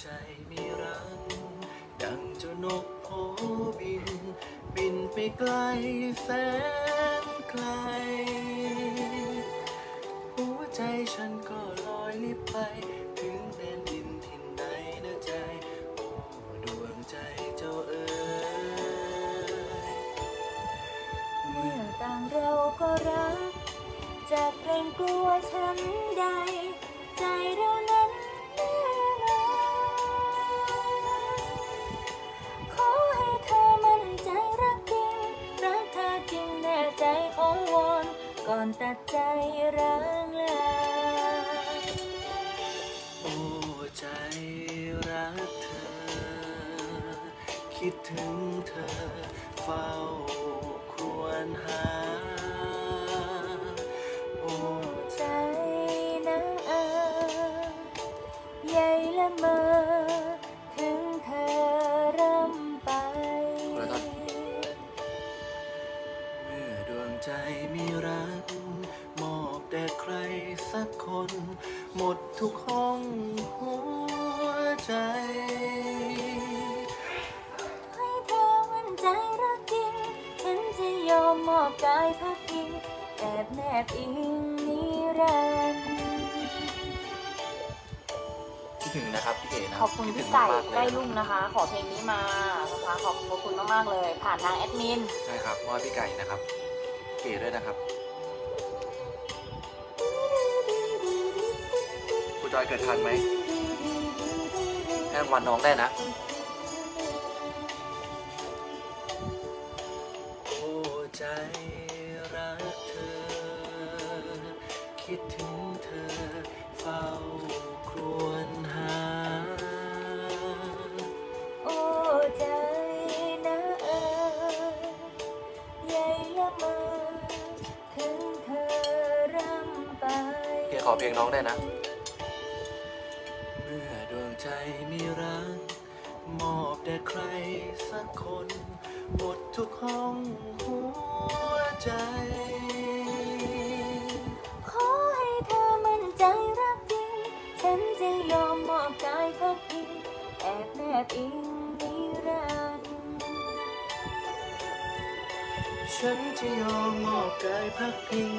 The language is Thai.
ใจมีรัง ดังเจ้านกโผบิน บินไปไกลแสนไกล หัวใจฉันก็ลอยลิบไป ถึงแดนดินทิ่นใดนะใจ โอ้ดวงใจเจ้าเอ๋ยเมื่อต่างเราก็รัก จะเป็นกลัวฉันใด ใจเรานั้น ใจขอวอนก่อนตัดใจร้างลาโอ้ใจรักเธอ คิดถึงเธอ เฝ้าควรหา ใจมีรัก มอบแด่ใครสักคน หมดทุกห้องหัวใจให้เธอมั่นใจรักจริง ฉันจะยอมมอบกายพักพิงแอบแนบอิงนิรันดร์คิดถึงนะครับพี่เก๋นะขอบคุณดถึพี่งไก่มากๆเลยใกล้ลุ่มนะคะ ขอเพลงนี้มานะคะขอบขอบคุณมากๆเลย ผ่านทางแอดมิน ใช่ครับมอบให้พี่ไก่นะครับ เก๋ด้วยนะครับคุณจอยเกิดทันไหมให้รางวัลน้องได้นะโอ้ใจรักเธอคิดถึง ขอเพลงน้องได้นะ เมื่อดวงใจมีรัก มอบแด่ใครสักคน หมดทุกห้องหัวใจ ขอให้เธอมั่นใจรักจริง ฉันจะยอมมอบกายพักพิงแอบแนบอิงนิรันดร์ฉันจะยอมมอบกายพักพิง